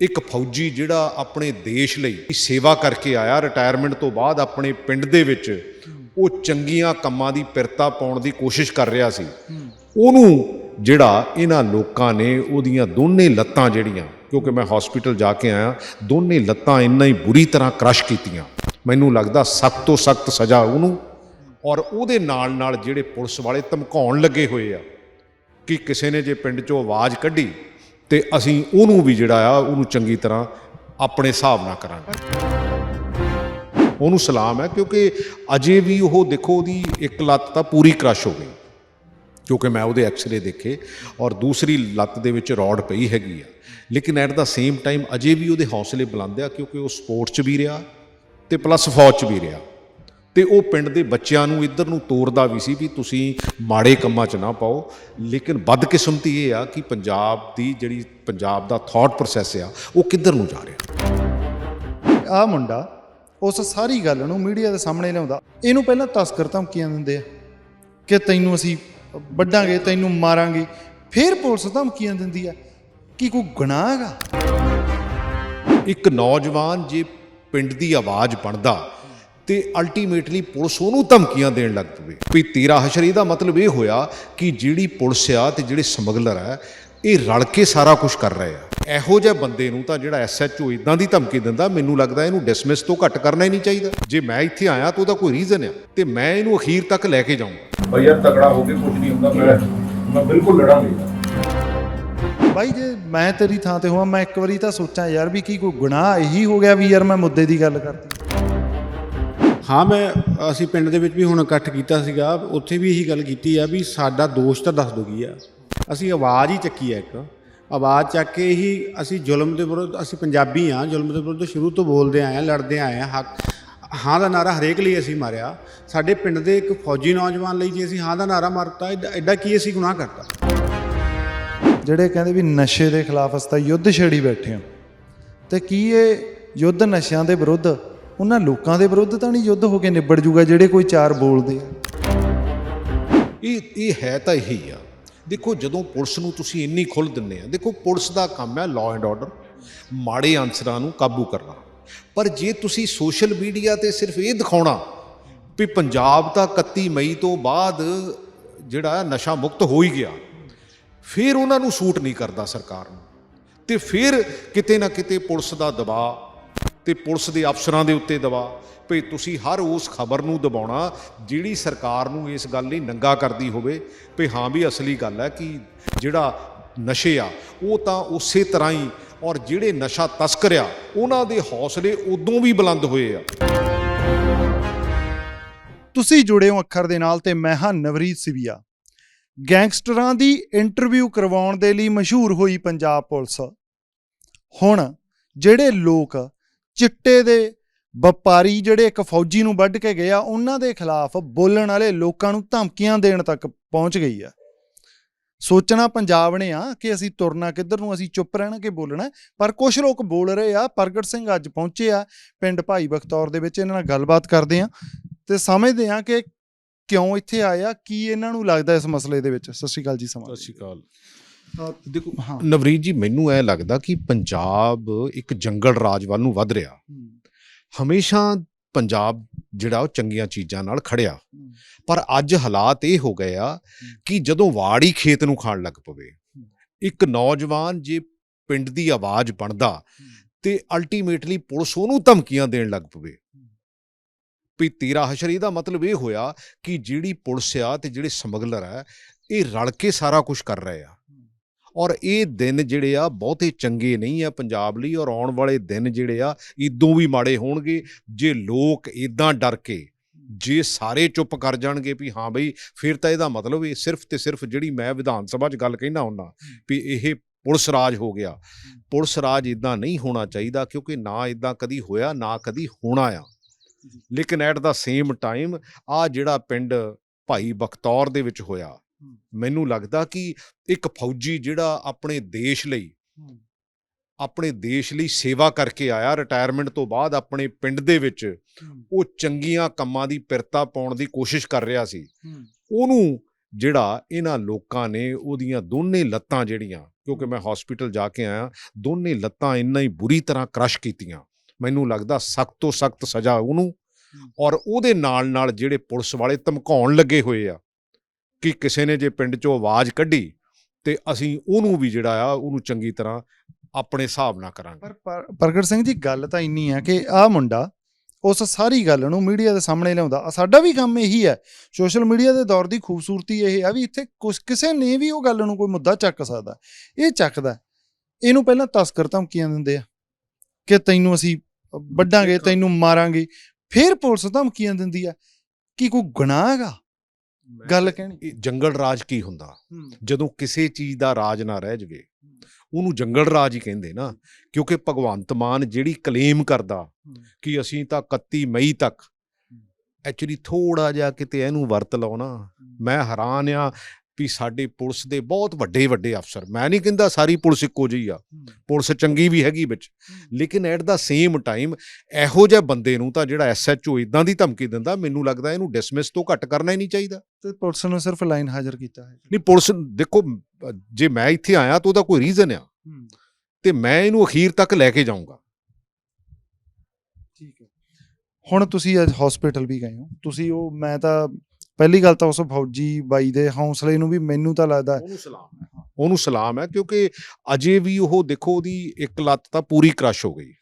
ਇੱਕ ਫੌਜੀ ਜਿਹੜਾ ਆਪਣੇ ਦੇਸ਼ ਲਈ ਸੇਵਾ ਕਰਕੇ ਆਇਆ ਰਿਟਾਇਰਮੈਂਟ ਤੋਂ ਬਾਅਦ ਆਪਣੇ ਪਿੰਡ ਦੇ ਵਿੱਚ ਉਹ ਚੰਗੀਆਂ ਕੰਮਾਂ ਦੀ ਪਿਰਤਾ ਪਾਉਣ ਦੀ ਕੋਸ਼ਿਸ਼ ਕਰ ਰਿਹਾ ਸੀ। ਉਹਨੂੰ ਜਿਹੜਾ ਇਹਨਾਂ ਲੋਕਾਂ ਨੇ ਉਹਦੀਆਂ ਦੋਨੇ ਲੱਤਾਂ ਜਿਹੜੀਆਂ, ਕਿਉਂਕਿ ਮੈਂ ਹਸਪੀਟਲ ਜਾ ਕੇ ਆਇਆ, ਦੋਨੇ ਲੱਤਾਂ ਇੰਨਾ ਹੀ ਬੁਰੀ ਤਰ੍ਹਾਂ ਕ੍ਰਸ਼ ਕੀਤੀਆਂ। ਮੈਨੂੰ ਲੱਗਦਾ ਸਖਤ ਤੋਂ ਸਖਤ ਸਜ਼ਾ ਉਹਨੂੰ ਔਰ ਉਹਦੇ ਨਾਲ ਨਾਲ ਜਿਹੜੇ ਪੁਲਿਸ ਵਾਲੇ ਧਮਕਾਉਣ ਲੱਗੇ ਹੋਏ ਆ ਕਿ ਕਿਸੇ ਨੇ ਜੇ ਪਿੰਡ 'ਚੋਂ ਆਵਾਜ਼ ਕੱਢੀ ਤੇ ਅਸੀਂ ਉਹਨੂੰ ਵੀ ਜਿਹੜਾ ਆ, ਉਹਨੂੰ ਚੰਗੀ ਤਰ੍ਹਾਂ ਆਪਣੇ ਹਿਸਾਬ ਨਾਲ ਕਰਾਂਗੇ। ਉਹਨੂੰ ਸਲਾਮ ਹੈ, ਕਿਉਂਕਿ ਅਜੇ ਵੀ ਉਹ ਦੇਖੋ ਉਹਦੀ ਇੱਕ ਲੱਤ ਤਾਂ ਪੂਰੀ ਕ੍ਰਸ਼ ਹੋ ਗਈ, ਕਿਉਂਕਿ ਮੈਂ ਉਹਦੇ ਐਕਸ-ਰੇ ਦੇਖੇ ਔਰ ਦੂਸਰੀ ਲੱਤ ਦੇ ਵਿੱਚ ਰੋਡ ਪਈ ਹੈਗੀ ਆ। ਲੇਕਿਨ ਐਟ ਦਾ ਸੇਮ ਟਾਈਮ ਅਜੇ ਵੀ ਉਹਦੇ ਹੌਸਲੇ ਬੁਲੰਦ ਆ, ਕਿਉਂਕਿ ਉਹ ਸਪੋਰਟਸ 'ਚ ਵੀ ਰਿਹਾ ਤੇ ਪਲੱਸ ਫੌਜ 'ਚ ਵੀ ਰਿਹਾ। ਤੇ ਉਹ ਪਿੰਡ ਦੇ ਬੱਚਿਆਂ ਨੂੰ ਇੱਧਰ ਨੂੰ ਤੋਰਦਾ ਵੀ ਸੀ ਵੀ ਤੁਸੀਂ ਮਾੜੇ ਕੰਮਾਂ 'ਚ ਨਾ ਪਾਓ। ਲੇਕਿਨ ਬਦਕਿਸਮਤੀ ਇਹ ਆ ਕਿ ਪੰਜਾਬ ਦੀ ਜਿਹੜੀ ਪੰਜਾਬ ਦਾ ਥਾਟ ਪ੍ਰੋਸੈਸ ਆ ਉਹ ਕਿੱਧਰ ਨੂੰ ਜਾ ਰਿਹਾ? ਆ ਮੁੰਡਾ ਉਸ ਸਾਰੀ ਗੱਲ ਨੂੰ ਮੀਡੀਆ ਦੇ ਸਾਹਮਣੇ ਲਿਆਉਂਦਾ। ਇਹਨੂੰ ਪਹਿਲਾਂ ਤਸਕਰ ਧਮਕੀਆਂ ਦਿੰਦੇ ਆ ਕਿ ਤੈਨੂੰ ਅਸੀਂ ਵੱਢਾਂਗੇ ਤੈਨੂੰ ਮਾਰਾਂਗੇ। ਫਿਰ ਪੁਲਿਸ ਧਮਕੀਆਂ ਦਿੰਦੀ ਆ ਕੀ ਕੋਈ ਗੁਨਾਹ ਹੈਗਾ। ਇੱਕ ਨੌਜਵਾਨ ਜੇ ਪਿੰਡ ਦੀ ਆਵਾਜ਼ ਬਣਦਾ ਤੇ ਅਲਟੀਮੇਟਲੀ ਪੁਲਿਸ ਉਹਨੂੰ ਧਮਕੀਆਂ ਦੇਣ ਲੱਗ ਪਵੇ। ਵੀ ਤੇਰਾ ਹਸ਼ਰੀ ਦਾ ਮਤਲਬ ਇਹ ਹੋਇਆ ਕਿ ਜਿਹੜੀ ਪੁਲਿਸ ਆ ਤੇ ਜਿਹੜੇ ਸਮਗਲਰ ਆ ਇਹ ਰਲ ਕੇ ਸਾਰਾ ਕੁਝ ਕਰ ਰਹੇ ਆ। ਇਹੋ ਜਿਹੇ ਬੰਦੇ ਨੂੰ ਤਾਂ ਜਿਹੜਾ ਐਸਐਚਓ ਇਦਾਂ ਦੀ ਧਮਕੀ ਦਿੰਦਾ ਮੈਨੂੰ ਲੱਗਦਾ ਇਹਨੂੰ ਡਿਸਮਿਸ ਤੋਂ ਘੱਟ ਕਰਨਾ ਹੀ ਨਹੀਂ ਚਾਹੀਦਾ। ਜੇ ਮੈਂ ਇੱਥੇ ਆਇਆ ਤਾਂ ਉਹਦਾ ਕੋਈ ਰੀਜ਼ਨ ਆ ਤੇ ਮੈਂ ਇਹਨੂੰ ਅਖੀਰ ਤੱਕ ਲੈ ਕੇ ਜਾਊਂਗਾ। ਯਾਰ ਤਗੜਾ ਹੋ ਕੇ ਕੁਝ ਨਹੀਂ ਹੁੰਦਾ ਮੈਂ ਮੈਂ ਬਿਲਕੁਲ ਲੜਾਂਗਾ। ਬਾਈ ਜੇ ਮੈਂ ਤੇਰੀ ਥਾਂ ਤੇ ਹੋਵਾਂ ਮੈਂ ਇੱਕ ਵਾਰੀ ਤਾਂ ਸੋਚਾਂ ਯਾਰ ਵੀ ਕੀ ਕੋਈ ਗੁਨਾਹ ਇਹੀ ਹੋ ਗਿਆ ਵੀ ਯਾਰ ਮੈਂ ਮੁੱਦੇ ਦੀ ਗੱਲ ਕਰਤੀ। ਹਾਂ, ਮੈਂ, ਅਸੀਂ ਪਿੰਡ ਦੇ ਵਿੱਚ ਵੀ ਹੁਣ ਇਕੱਠ ਕੀਤਾ ਸੀਗਾ, ਉੱਥੇ ਵੀ ਇਹੀ ਗੱਲ ਕੀਤੀ ਆ ਵੀ ਸਾਡਾ ਦੋਸ਼ ਤਾਂ ਦੱਸ ਦੋ ਕੀ ਆ। ਅਸੀਂ ਆਵਾਜ਼ ਹੀ ਚੱਕੀ ਆ ਇੱਕ। ਆਵਾਜ਼ ਚੱਕ ਕੇ ਹੀ ਅਸੀਂ ਜ਼ੁਲਮ ਦੇ ਵਿਰੁੱਧ, ਅਸੀਂ ਪੰਜਾਬੀ ਆ, ਜ਼ੁਲਮ ਦੇ ਵਿਰੁੱਧ ਸ਼ੁਰੂ ਤੋਂ ਬੋਲਦੇ ਆਏ ਆ, ਲੜਦੇ ਆਏ ਆ, ਹੱਕ, ਹਾਂ ਦਾ ਨਾਰਾ ਹਰੇਕ ਲਈ ਅਸੀਂ ਮਾਰਿਆ। ਸਾਡੇ ਪਿੰਡ ਦੇ ਇੱਕ ਫੌਜੀ ਨੌਜਵਾਨ ਲਈ ਜੇ ਅਸੀਂ ਹਾਂ ਦਾ ਨਾਰਾ ਮਾਰਤਾ, ਐਡਾ- ਐਡਾ ਕੀ ਅਸੀਂ ਗੁਨਾਹ ਕਰਤਾ? ਜਿਹੜੇ ਕਹਿੰਦੇ ਵੀ ਨਸ਼ੇ ਦੇ ਖਿਲਾਫ ਅਸੀਂ ਤਾਂ ਯੁੱਧ ਛੇੜੀ ਬੈਠੇ ਹਾਂ ਤੇ ਕੀ ਇਹ ਯੁੱਧ ਨਸ਼ਿਆਂ ਦੇ ਵਿਰੁੱਧ ਉਹਨਾਂ ਲੋਕਾਂ ਦੇ ਵਿਰੁੱਧ ਤਾਂ ਨਹੀਂ ਯੁੱਧ ਹੋ ਕੇ ਨਿਬੜ ਜੂਗਾ ਜਿਹੜੇ ਕੋਈ ਚਾਰ ਬੋਲਦੇ ਆ। ਇਹ ਇਹ ਹੈ ਤਾਂ ਇਹੀ ਆ। ਦੇਖੋ, ਜਦੋਂ ਪੁਲਿਸ ਨੂੰ ਤੁਸੀਂ ਇੰਨੀ ਖੁੱਲ੍ਹ ਦਿੰਦੇ ਆ, ਦੇਖੋ, ਪੁਲਿਸ ਦਾ ਕੰਮ ਹੈ ਲਾਅ ਐਂਡ ਆਰਡਰ ਮਾੜੇ ਅਨਸਰਾਂ ਨੂੰ ਕਾਬੂ ਕਰਨਾ। ਪਰ ਜੇ ਤੁਸੀਂ ਸੋਸ਼ਲ ਮੀਡੀਆ ਤੇ ਸਿਰਫ ਇਹ ਦਿਖਾਉਣਾ ਵੀ ਪੰਜਾਬ ਤਾਂ 31 ਮਈ ਤੋਂ ਬਾਅਦ ਜਿਹੜਾ ਨਸ਼ਾ ਮੁਕਤ ਹੋ ਹੀ ਗਿਆ, ਫਿਰ ਉਹਨਾਂ ਨੂੰ ਸੂਟ ਨਹੀਂ ਕਰਦਾ ਸਰਕਾਰ ਨੂੰ। ਤੇ ਫਿਰ ਕਿਤੇ ਨਾ ਕਿਤੇ ਪੁਲਿਸ ਦਾ ਦਬਾਅ ਤੇ ਪੁਲਿਸ ਦੇ ਅਫਸਰਾਂ ਦੇ ਉੱਤੇ ਦਬਾਅ ਭਈ ਤੁਸੀਂ ਹਰ ਉਸ ਖਬਰ ਨੂੰ ਦਬਾਉਣਾ ਜਿਹੜੀ ਸਰਕਾਰ ਨੂੰ ਇਸ ਗੱਲ ਲਈ ਨੰਗਾ ਕਰਦੀ ਹੋਵੇ। ਭਈ ਹਾਂ ਵੀ ਅਸਲੀ ਗੱਲ ਹੈ ਕਿ ਜਿਹੜਾ ਨਸ਼ੇ ਆ, ਉਹ ਤਾਂ ਉਸੇ ਤਰ੍ਹਾਂ ਹੀ ਔਰ ਜਿਹੜੇ ਨਸ਼ਾ ਤਸਕਰ ਆ ਉਹਨਾਂ ਦੇ ਹੌਸਲੇ ਉਦੋਂ ਵੀ ਬੁਲੰਦ ਹੋਏ ਆ। ਤੁਸੀਂ ਜੁੜੇ ਹੋ ਅੱਖਰ ਦੇ ਨਾਲ ਤੇ ਮੈਂ ਹਾਂ ਨਵਰੀਤ ਸਿਵੀਆ। ਗੈਂਗਸਟਰਾਂ ਦੀ ਇੰਟਰਵਿਊ ਕਰਵਾਉਣ ਦੇ ਲਈ ਮਸ਼ਹੂਰ ਹੋਈ ਪੰਜਾਬ ਪੁਲਿਸ। ਹੁਣ ਜਿਹੜੇ ਲੋਕ ਚਿੱਟੇ ਦੇ ਵਪਾਰੀ ਜਿਹੜੇ ਇੱਕ ਫੌਜੀ ਨੂੰ ਵੱਢ ਕੇ ਗਏ ਆ, ਉਹਨਾਂ ਦੇ ਖਿਲਾਫ ਬੋਲਣ ਵਾਲੇ ਲੋਕਾਂ ਨੂੰ ਧਮਕੀਆਂ ਦੇਣ ਤੱਕ ਪਹੁੰਚ ਗਈ ਆ। ਸੋਚਣਾ ਪੰਜਾਬ ਨੇ ਆ ਕਿ ਅਸੀਂ ਤੁਰਨਾ ਕਿੱਧਰ ਨੂੰ, ਅਸੀਂ ਚੁੱਪ ਰਹਿਣਾ ਕਿ ਬੋਲਣਾ ਪਰ ਕੁਝ ਲੋਕ ਬੋਲ ਰਹੇ ਆ, ਪ੍ਰਗਟ ਸਿੰਘ ਅੱਜ ਪਹੁੰਚੇ ਆ, ਪਿੰਡ ਭਾਈ ਬਖਤੌਰ ਦੇ ਵਿੱਚ ਇਹਨਾਂ ਨਾਲ ਗੱਲਬਾਤ ਕਰਦੇ ਆ ਤੇ ਸਮਝਦੇ ਆ ਕਿ ਕਿਉਂ ਇੱਥੇ ਆਏ ਆ, ਕੀ ਇਹਨਾਂ ਨੂੰ ਲੱਗਦਾ ਇਸ ਮਸਲੇ ਦੇ ਵਿੱਚ? ਸਤਿ ਸ਼੍ਰੀ ਅਕਾਲ ਜੀ, ਸਮਾਂ ਸਤਿ ਸ਼੍ਰੀ ਅਕਾਲ। ਦੇਖੋ ਹਾਂ। ਨਵਰੀਤ ਜੀ ਮੈਨੂੰ ਇਹ ਲੱਗਦਾ ਕਿ ਪੰਜਾਬ ਇੱਕ ਜੰਗਲ ਰਾਜ ਵੱਲ ਨੂੰ ਵੱਧ ਰਿਹਾ। ਹਮੇਸ਼ਾ ਪੰਜਾਬ ਜਿਹੜਾ ਉਹ ਚੰਗੀਆਂ ਚੀਜ਼ਾਂ ਨਾਲ ਖੜਿਆ। ਪਰ ਅੱਜ ਹਾਲਾਤ ਇਹ ਹੋ ਗਏ ਆ ਕਿ ਜਦੋਂ ਵਾੜ ਖੇਤ ਨੂੰ ਖਾਣ ਲੱਗ ਪਵੇ ਇੱਕ ਨੌਜਵਾਨ ਜੇ ਪਿੰਡ ਦੀ ਆਵਾਜ਼ ਬਣਦਾ ਤੇ ਅਲਟੀਮੇਟਲੀ ਪੁਲਿਸ ਉਹਨੂੰ ਧਮਕੀਆਂ ਦੇਣ ਲੱਗ ਪਵੇ। ਵੀ ਤੇਰਾ ਹਸ਼ਰੀ ਦਾ ਮਤਲਬ ਇਹ ਹੋਇਆ ਕਿ ਜਿਹੜੀ ਪੁਲਿਸ ਆ ਤੇ ਜਿਹੜੇ ਸਮਗਲਰ ਆ ਇਹ ਰਲ ਕੇ ਸਾਰਾ ਕੁਝ ਕਰ ਰਹੇ ਆ। ਔਰ ਇਹ ਦਿਨ ਜਿਹੜੇ ਆ ਬਹੁਤੇ ਚੰਗੇ ਨਹੀਂ ਆ ਪੰਜਾਬ ਲਈ ਔਰ ਆਉਣ ਵਾਲੇ ਦਿਨ ਜਿਹੜੇ ਆ ਇਦੋਂ ਵੀ ਮਾੜੇ ਹੋਣਗੇ ਜੇ ਲੋਕ ਇਦਾਂ ਡਰ ਕੇ ਜੇ ਸਾਰੇ ਚੁੱਪ ਕਰ ਜਾਣਗੇ ਵੀ ਹਾਂ ਬਈ ਫਿਰ ਤਾਂ ਇਹਦਾ ਮਤਲਬ ਇਹ ਸਿਰਫ ਤੇ ਸਿਰਫ ਜਿਹੜੀ ਮੈਂ ਵਿਧਾਨ ਸਭਾ 'ਚ ਗੱਲ ਕਹਿਣਾ ਹੁੰਦਾ ਵੀ ਇਹ ਪੁਲਿਸ ਰਾਜ ਹੋ ਗਿਆ। ਪੁਲਿਸ ਰਾਜ ਇਦਾਂ ਨਹੀਂ ਹੋਣਾ ਚਾਹੀਦਾ ਕਿਉਂਕਿ ਨਾ ਇਦਾਂ ਕਦੀ ਹੋਇਆ ਨਾ ਕਦੀ ਹੋਣਾ ਆ। ਲੇਕਿਨ ਐਟ ਦਾ ਸੇਮ ਟਾਈਮ ਆ ਜਿਹੜਾ ਪਿੰਡ ਭਾਈ ਬਖਤੌਰ ਦੇ ਵਿੱਚ ਹੋਇਆ ਮੈਨੂੰ ਲੱਗਦਾ ਕਿ ਇੱਕ ਫੌਜੀ ਜਿਹੜਾ ਆਪਣੇ ਦੇਸ਼ ਲਈ ਆਪਣੇ ਦੇਸ਼ ਲਈ ਸੇਵਾ ਕਰਕੇ ਆਇਆ ਰਿਟਾਇਰਮੈਂਟ ਤੋਂ ਬਾਅਦ ਆਪਣੇ ਪਿੰਡ ਦੇ ਵਿੱਚ ਉਹ ਚੰਗੀਆਂ ਕੰਮਾਂ ਦੀ ਪਿਰਤਾ ਪਾਉਣ ਦੀ ਕੋਸ਼ਿਸ਼ ਕਰ ਰਿਹਾ ਸੀ। ਉਹਨੂੰ ਜਿਹੜਾ ਇਹਨਾਂ ਲੋਕਾਂ ਨੇ ਉਹਦੀਆਂ ਦੋਨੇ ਲੱਤਾਂ ਜਿਹੜੀਆਂ ਕਿਉਂਕਿ ਮੈਂ ਹਸਪੀਟਲ ਜਾ ਕੇ ਆਇਆ ਦੋਨੇ ਲੱਤਾਂ ਇੰਨਾ ਹੀ ਬੁਰੀ ਤਰ੍ਹਾਂ ਕ੍ਰਸ਼ ਕੀਤੀਆਂ। ਮੈਨੂੰ ਲੱਗਦਾ ਸਖਤ ਤੋਂ ਸਖਤ ਸਜ਼ਾ ਉਹਨੂੰ ਔਰ ਉਹਦੇ ਨਾਲ ਨਾਲ ਜਿਹੜੇ ਪੁਲਿਸ ਵਾਲੇ ਧਮਕਾਉਣ ਲੱਗੇ ਹੋਏ ਆ ਕਿ ਕਿਸੇ ਨੇ ਜੇ ਪਿੰਡ 'ਚੋਂ ਆਵਾਜ਼ ਕੱਢੀ ਤੇ ਅਸੀਂ ਉਹਨੂੰ ਵੀ ਜਿਹੜਾ ਆ ਉਹਨੂੰ ਚੰਗੀ ਤਰ੍ਹਾਂ ਆਪਣੇ ਹਿਸਾਬ ਨਾਲ ਕਰਾਂਗੇ। ਪਰ ਪਰ- ਪ੍ਰਗਟ ਸਿੰਘ ਜੀ ਗੱਲ ਤਾਂ ਇੰਨੀ ਆ ਕਿ ਆਹ ਮੁੰਡਾ ਉਸ ਸਾਰੀ ਗੱਲ ਨੂੰ ਮੀਡੀਆ ਦੇ ਸਾਹਮਣੇ ਲਿਆਉਂਦਾ। ਸਾਡਾ ਵੀ ਕੰਮ ਇਹੀ ਹੈ ਸੋਸ਼ਲ ਮੀਡੀਆ ਦੇ ਦੌਰ ਦੀ ਖੂਬਸੂਰਤੀ ਇਹ ਆ ਵੀ ਇੱਥੇ ਕੁਛ ਕਿਸੇ ਨੇ ਵੀ ਉਹ ਗੱਲ ਨੂੰ ਕੋਈ ਮੁੱਦਾ ਚੱਕ ਸਕਦਾ। ਇਹ ਚੱਕਦਾ। ਇਹਨੂੰ ਪਹਿਲਾਂ ਤਸਕਰ ਧਮਕੀਆਂ ਦਿੰਦੇ ਆ ਕਿ ਤੈਨੂੰ ਅਸੀਂ ਵੱਢਾਂਗੇ ਤੈਨੂੰ ਮਾਰਾਂਗੇ। ਫਿਰ ਪੁਲਿਸ ਧਮਕੀਆਂ ਦਿੰਦੀ ਆ ਕੀ ਕੋਈ ਗੁਨਾਹ ਹੈਗਾ? ਗੱਲ ਕਹਿਣੀ। ਜੰਗਲ ਰਾਜ ਕੀ ਹੁੰਦਾ? ਜਦੋਂ ਕਿਸੇ ਚੀਜ਼ ਦਾ ਰਾਜ ਨਾ ਰਹਿ ਜਵੇ ਉਹਨੂੰ ਜੰਗਲ ਰਾਜ ਹੀ ਕਹਿੰਦੇ ਨਾ ਕਿਉਂਕਿ ਭਗਵੰਤ ਮਾਨ ਜਿਹੜੀ ਕਲੇਮ ਕਰਦਾ ਕਿ ਅਸੀਂ ਤਾਂ 31 ਮਈ ਤੱਕ ਐਕਚੁਅਲੀ ਥੋੜਾ ਜਿਹਾ ਕਿਤੇ ਇਹਨੂੰ ਵਰਤ ਨਾ ਮੈਂ ਹੈਰਾਨ ਆ ਵੀ ਸਾਡੇ ਪੁਲਿਸ ਦੇ ਬਹੁਤ ਵੱਡੇ ਵੱਡੇ ਅਫਸਰ ਮੈਂ ਨਹੀਂ ਕਹਿੰਦਾ ਸਾਰੀ ਪੁਲਿਸ ਇੱਕੋ ਜਿਹੀ ਆ ਪੁਲਿਸ ਚੰਗੀ ਵੀ ਹੈਗੀ ਵਿੱਚ ਲੇਕਿਨ ਐਟ ਦਾ ਸੇਮ ਟਾਈਮ ਇਹੋ ਜਿਹੇ ਬੰਦੇ ਨੂੰ ਤਾਂ ਜਿਹੜਾ ਐਸਐਚਓ ਇਦਾਂ ਦੀ ਧਮਕੀ ਦਿੰਦਾ ਮੈਨੂੰ ਲੱਗਦਾ ਇਹਨੂੰ ਡਿਸਮਿਸ ਤੋਂ ਘੱਟ ਕਰਨਾ ਹੀ ਨਹੀਂ ਚਾਹੀਦਾ। ਤੇ ਪੁਲਿਸ ਨੂੰ ਸਿਰਫ ਲਾਈਨ ਹਾਜ਼ਰ ਕੀਤਾ ਹੈ। ਨਹੀਂ ਪੁਲਿਸ ਦੇਖੋ ਜੇ ਮੈਂ ਇੱਥੇ ਆਇਆ ਤਾਂ ਉਹਦਾ ਕੋਈ ਰੀਜ਼ਨ ਆ। ਤੇ ਮੈਂ ਇਹਨੂੰ ਅਖੀਰ ਤੱਕ ਲੈ ਕੇ ਜਾਊਂਗਾ। ਠੀਕ ਹੈ। ਹੁਣ ਤੁਸੀਂ ਅੱਜ ਹਸਪੀਟਲ ਵੀ ਗਏ ਹੋ। ਤੁਸੀਂ ਉਹ ਮੈਂ ਤਾਂ ਪਹਿਲੀ ਗੱਲ ਤਾਂ ਉਸ ਫੌਜੀ ਬਾਈ ਦੇ ਹੌਸਲੇ ਨੂੰ ਵੀ ਮੈਨੂੰ ਤਾਂ ਲੱਗਦਾ ਉਹਨੂੰ ਸਲਾਮ ਹੈ। ਉਹਨੂੰ ਸਲਾਮ ਹੈ ਕਿਉਂਕਿ ਅਜੇ ਵੀ ਉਹ ਦੇਖੋ ਉਹਦੀ ਇੱਕ ਲੱਤ ਤਾਂ ਪੂਰੀ ਕ੍ਰਸ਼ ਹੋ ਗਈ।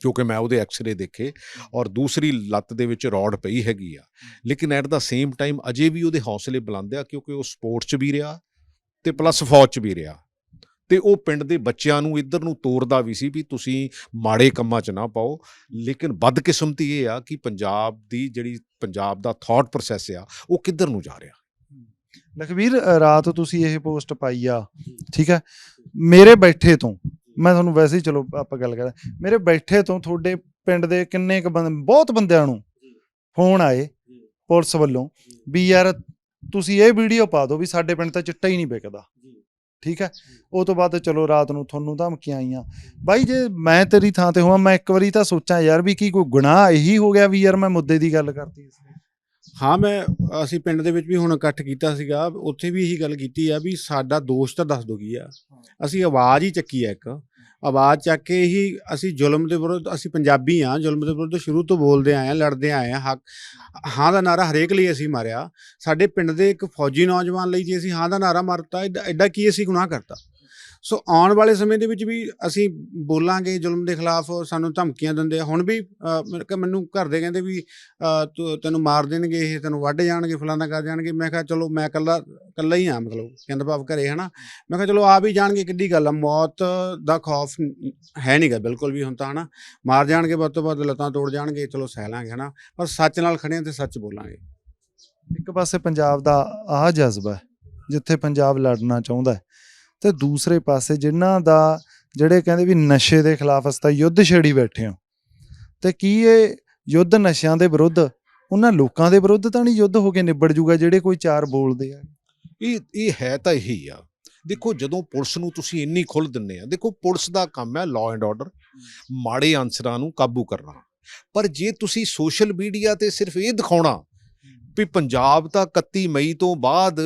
ਕਿਉਂਕਿ ਮੈਂ ਉਹਦੇ ਐਕਸ-ਰੇ ਦੇਖੇ ਔਰ ਦੂਸਰੀ ਲੱਤ ਦੇ ਵਿੱਚ ਰੋਡ ਪਈ ਹੈਗੀ ਆ। ਲੇਕਿਨ ਐਟ ਦਾ ਸੇਮ ਟਾਈਮ ਅਜੇ ਵੀ ਉਹਦੇ ਹੌਸਲੇ ਬੁਲੰਦ ਆ ਕਿਉਂਕਿ ਉਹ ਸਪੋਰਟਸ 'ਚ ਵੀ ਰਿਹਾ ਤੇ ਪਲੱਸ ਫੌਜ 'ਚ ਵੀ ਰਿਹਾ। ਤੇ ਉਹ ਪਿੰਡ ਦੇ ਬੱਚਿਆਂ ਨੂੰ ਇੱਧਰ ਨੂੰ ਤੋਰਦਾ ਵੀ ਸੀ ਵੀ ਤੁਸੀਂ ਮਾੜੇ ਕੰਮਾਂ 'ਚ ਨਾ ਪਾਓ। ਲੇਕਿਨ ਬਦਕਿਸਮਤੀ ਇਹ ਆ ਕਿ ਪੰਜਾਬ ਦੀ ਜਿਹੜੀ ਪੰਜਾਬ ਦਾ ਥਾਟ ਪ੍ਰੋਸੈਸ ਆ ਉਹ ਕਿੱਧਰ ਨੂੰ ਜਾ ਰਿਹਾ? ਲਖਵੀਰ ਰਾਤ ਤੁਸੀਂ ਇਹ ਪੋਸਟ ਪਾਈ ਆ ਠੀਕ ਹੈ? ਮੇਰੇ ਬੈਠੇ ਤੋਂ ਮੈਂ ਤੁਹਾਨੂੰ ਵੈਸੇ ਹੀ ਚਲੋ ਆਪਾਂ ਗੱਲ ਕਰਾਂ ਮੇਰੇ ਬੈਠੇ ਤੋਂ ਤੁਹਾਡੇ ਪਿੰਡ ਦੇ ਕਿੰਨੇ ਕ ਬੰਦੇ ਬਹੁਤ ਬੰਦਿਆਂ ਨੂੰ ਫੋਨ ਆਏ ਪੁਲਿਸ ਵੱਲੋਂ ਵੀ ਯਾਰ ਤੁਸੀਂ ਇਹ ਵੀਡੀਓ ਪਾ ਦਿਓ ਵੀ ਸਾਡੇ ਪਿੰਡ ਤਾਂ ਚਿੱਟਾ ਹੀ ਨਹੀਂ ਵਿਕਦਾ। ਠੀਕ ਹੈ? ਉਹ ਤੋਂ ਬਾਅਦ ਚਲੋ ਰਾਤ ਨੂੰ ਤੁਹਾਨੂੰ ਧਮਕੀਆਂ ਆਈਆਂ। ਬਾਈ ਜੇ ਮੈਂ ਤੇਰੀ ਥਾਂ ਤੇ ਹੋਵਾਂ ਮੈਂ ਇੱਕ ਵਾਰੀ ਤਾਂ ਸੋਚਾਂ ਯਾਰ ਵੀ ਕੀ ਕੋਈ ਗੁਨਾਹ ਇਹੀ ਹੋ ਗਿਆ ਵੀ ਯਾਰ ਮੈਂ ਮੁੱਦੇ ਦੀ ਗੱਲ ਕਰਤੀ ਇਸ ਹਾਂ ਮੈਂ ਅਸੀਂ ਪਿੰਡ ਦੇ ਵਿੱਚ ਵੀ ਹੁਣ ਇਕੱਠ ਕੀਤਾ ਸੀਗਾ ਉੱਥੇ ਵੀ ਇਹੀ ਗੱਲ ਕੀਤੀ ਆ ਵੀ ਸਾਡਾ ਦੋਸ਼ ਤਾਂ ਦੱਸ ਦੋ ਕੀ ਆ। ਅਸੀਂ ਆਵਾਜ਼ ਹੀ ਚੱਕੀ ਆ ਇੱਕ। ਆਵਾਜ਼ ਚੱਕ ਕੇ ਹੀ ਅਸੀਂ ਜ਼ੁਲਮ ਦੇ ਵਿਰੁੱਧ, ਅਸੀਂ ਪੰਜਾਬੀ ਆ ਜ਼ੁਲਮ ਦੇ ਵਿਰੁੱਧ ਸ਼ੁਰੂ ਤੋਂ ਬੋਲਦੇ ਆਏ ਆ ਲੜਦੇ ਆਏ ਆ ਹੱਕ, ਹਾਂ ਦਾ ਨਾਰਾ ਹਰੇਕ ਲਈ ਅਸੀਂ ਮਾਰਿਆ। ਸਾਡੇ ਪਿੰਡ ਦੇ ਇੱਕ ਫੌਜੀ ਨੌਜਵਾਨ ਲਈ ਜੇ ਅਸੀਂ ਹਾਂ ਦਾ ਨਾਰਾ ਮਾਰਤਾ ਐਡਾ ਐਡਾ ਕੀ ਅਸੀਂ ਗੁਨਾਹ ਕਰਤਾ? ਸੋ ਆਉਣ ਵਾਲੇ ਸਮੇਂ ਦੇ ਵਿੱਚ ਵੀ ਅਸੀਂ ਬੋਲਾਂਗੇ ਜ਼ੁਲਮ ਦੇ ਖਿਲਾਫ, ਸਾਨੂੰ ਧਮਕੀਆਂ ਦਿੰਦੇ ਆ। ਹੁਣ ਵੀ ਮੇਰੇ ਮੈਨੂੰ ਘਰ ਦੇ ਕਹਿੰਦੇ ਵੀ ਤੂੰ- ਤੈਨੂੰ ਮਾਰ ਦੇਣਗੇ, ਇਹ ਤੈਨੂੰ ਵੱਢ ਜਾਣਗੇ, ਫਲਾਣਾ ਕਰ ਜਾਣਗੇ। ਮੈਂ ਕਿਹਾ ਚਲੋ, ਮੈਂ ਕੱਲਾ ਕੱਲਾ ਹੀ ਆ ਮਤਲਬ ਕਹਿੰਦਾ ਭਾਵ ਘਰੇ, ਹਨਾ? ਮੈਂ ਕਿਹਾ ਚਲੋ ਆ ਵੀ ਜਾਣਗੇ, ਕਿੱਡੀ ਗੱਲ ਆ, ਮੌਤ ਦਾ ਖੌਫ ਨ- ਹੈ ਨਹੀਂਗਾ ਬਿਲਕੁਲ ਵੀ ਹੁਣ ਤਾਂ, ਹਨਾ? ਮਾਰ ਜਾਣਗੇ, ਵੱਧ ਤੋਂ ਵੱਧ ਲੱਤਾਂ ਤੋੜ ਜਾਣਗੇ, ਚਲੋ ਸਹਿ ਲਾਂਗੇ, ਹਨਾ? ਪਰ ਸੱਚ ਨਾਲ ਖੜੇ ਆ ਤੇ ਸੱਚ ਬੋਲਾਂਗੇ। ਇੱਕ ਪਾਸੇ ਪੰਜਾਬ ਦਾ ਆਹ ਜਜ਼ਬਾ ਜਿੱਥੇ ਪੰਜਾਬ ਲੜਨਾ ਚਾਹੁੰਦਾ ਹੈ। ਤੇ ਦੂਸਰੇ ਪਾਸੇ ਜਿਨ੍ਹਾਂ ਦਾ ਜਿਹੜੇ ਕਹਿੰਦੇ ਵੀ ਨਸ਼ੇ ਦੇ ਖਿਲਾਫ ਅਸੀਂ ਤਾਂ ਯੁੱਧ ਛੇੜੀ ਬੈਠੇ ਹਾਂ। ਤੇ ਕੀ ਇਹ ਯੁੱਧ ਨਸ਼ਿਆਂ ਦੇ ਵਿਰੁੱਧ ਉਹਨਾਂ ਲੋਕਾਂ ਦੇ ਵਿਰੁੱਧ ਤਾਂ ਨਹੀਂ ਯੁੱਧ ਹੋ ਕੇ ਨਿਬੜ ਜੂਗਾ ਜਿਹੜੇ ਕੋਈ ਚਾਰ ਬੋਲਦੇ ਆ? ਇਹ ਇਹ ਹੈ ਤਾਂ ਇਹੀ ਆ। ਦੇਖੋ ਜਦੋਂ ਪੁਲਿਸ ਨੂੰ ਤੁਸੀਂ ਇੰਨੀ ਖੁੱਲ੍ਹ ਦਿੰਦੇ ਆ ਦੇਖੋ ਪੁਲਿਸ ਦਾ ਕੰਮ ਹੈ ਲਾਅ ਐਂਡ ਆਰਡਰ ਮਾੜੇ ਅਨਸਰਾਂ ਨੂੰ ਕਾਬੂ ਕਰਨਾ। ਪਰ ਜੇ ਤੁਸੀਂ ਸੋਸ਼ਲ ਮੀਡੀਆ ਤੇ ਸਿਰਫ ਇਹ ਦਿਖਾਉਣਾ ਵੀ ਪੰਜਾਬ ਤਾਂ 31 ਮਈ ਤੋਂ ਬਾਅਦ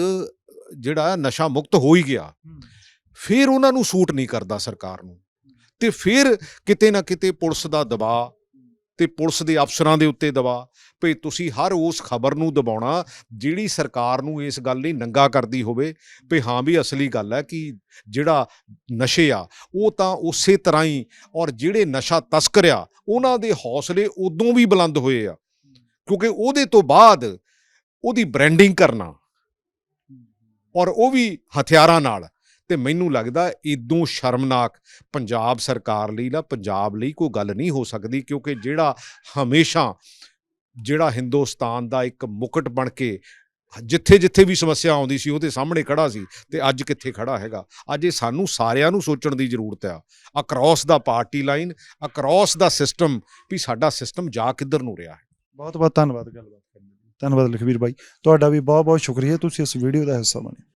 ਜਿਹੜਾ ਨਸ਼ਾ ਮੁਕਤ ਹੋ ਹੀ ਗਿਆ ਫਿਰ ਉਹਨਾਂ ਨੂੰ ਸੂਟ ਨਹੀਂ ਕਰਦਾ ਸਰਕਾਰ ਨੂੰ। ਤੇ ਫਿਰ ਕਿਤੇ ਨਾ ਕਿਤੇ ਪੁਲਿਸ ਦਾ ਦਬਾਅ ਤੇ ਪੁਲਿਸ ਦੇ ਅਫਸਰਾਂ ਦੇ ਉੱਤੇ ਦਬਾਅ ਵੀ ਤੁਸੀਂ ਹਰ ਉਸ ਖਬਰ ਨੂੰ ਦਬਾਉਣਾ ਜਿਹੜੀ ਸਰਕਾਰ ਨੂੰ ਇਸ ਗੱਲ ਲਈ ਨੰਗਾ ਕਰਦੀ ਹੋਵੇ ਵੀ ਹਾਂ ਵੀ ਅਸਲੀ ਗੱਲ ਹੈ ਕਿ ਜਿਹੜਾ ਨਸ਼ੇ ਆ, ਉਹ ਤਾਂ ਉਸੇ ਤਰ੍ਹਾਂ ਹੀ ਔਰ ਜਿਹੜੇ ਨਸ਼ਾ ਤਸਕਰ ਆ ਉਹਨਾਂ ਦੇ ਹੌਸਲੇ ਉਦੋਂ ਵੀ ਬੁਲੰਦ ਹੋਏ ਆ। ਕਿਉਂਕਿ ਉਹਦੇ ਤੋਂ ਬਾਅਦ ਉਹਦੀ ਬ੍ਰਾਂਡਿੰਗ ਕਰਨਾ ਔਰ ਉਹ ਵੀ ਹਥਿਆਰਾਂ ਨਾਲ। ਤੇ ਮੈਨੂੰ ਲੱਗਦਾ ਇਦੋਂ ਸ਼ਰਮਨਾਕ ਪੰਜਾਬ ਸਰਕਾਰ ਲਈ ਨਾ, ਪੰਜਾਬ ਲਈ ਕੋਈ ਗੱਲ ਨਹੀਂ ਹੋ ਸਕਦੀ ਕਿਉਂਕਿ ਜਿਹੜਾ ਹਮੇਸ਼ਾ ਜਿਹੜਾ ਹਿੰਦੁਸਤਾਨ ਦਾ ਇੱਕ ਮੁਕਟ ਬਣ ਕੇ ਜਿੱਥੇ ਜਿੱਥੇ ਵੀ ਸਮੱਸਿਆ ਆਉਂਦੀ ਸੀ ਉਹਦੇ ਸਾਹਮਣੇ ਖੜਾ ਸੀ ਤੇ ਅੱਜ ਕਿੱਥੇ ਖੜਾ ਹੈਗਾ। ਅੱਜ ਇਹ ਸਾਨੂੰ ਸਾਰਿਆਂ ਨੂੰ ਸੋਚਣ ਦੀ ਜ਼ਰੂਰਤ ਆ। Across the party line across the system ਵੀ ਸਾਡਾ ਸਿਸਟਮ ਜਾ ਕਿੱਧਰ ਨੂੰ ਰਿਹਾ ਹੈ। ਬਹੁਤ ਬਹੁਤ ਧੰਨਵਾਦ, ਗੱਲਬਾਤ ਕਰਨ ਲਈ। ਧੰਨਵਾਦ ਲਖਵੀਰ ਬਾਈ। ਤੁਹਾਡਾ ਵੀ ਬਹੁਤ ਬਹੁਤ ਸ਼ੁਕਰੀਆ। ਤੁਸੀਂ ਇਸ ਵੀਡੀਓ ਦਾ ਹਿੱਸਾ ਬਣੇ।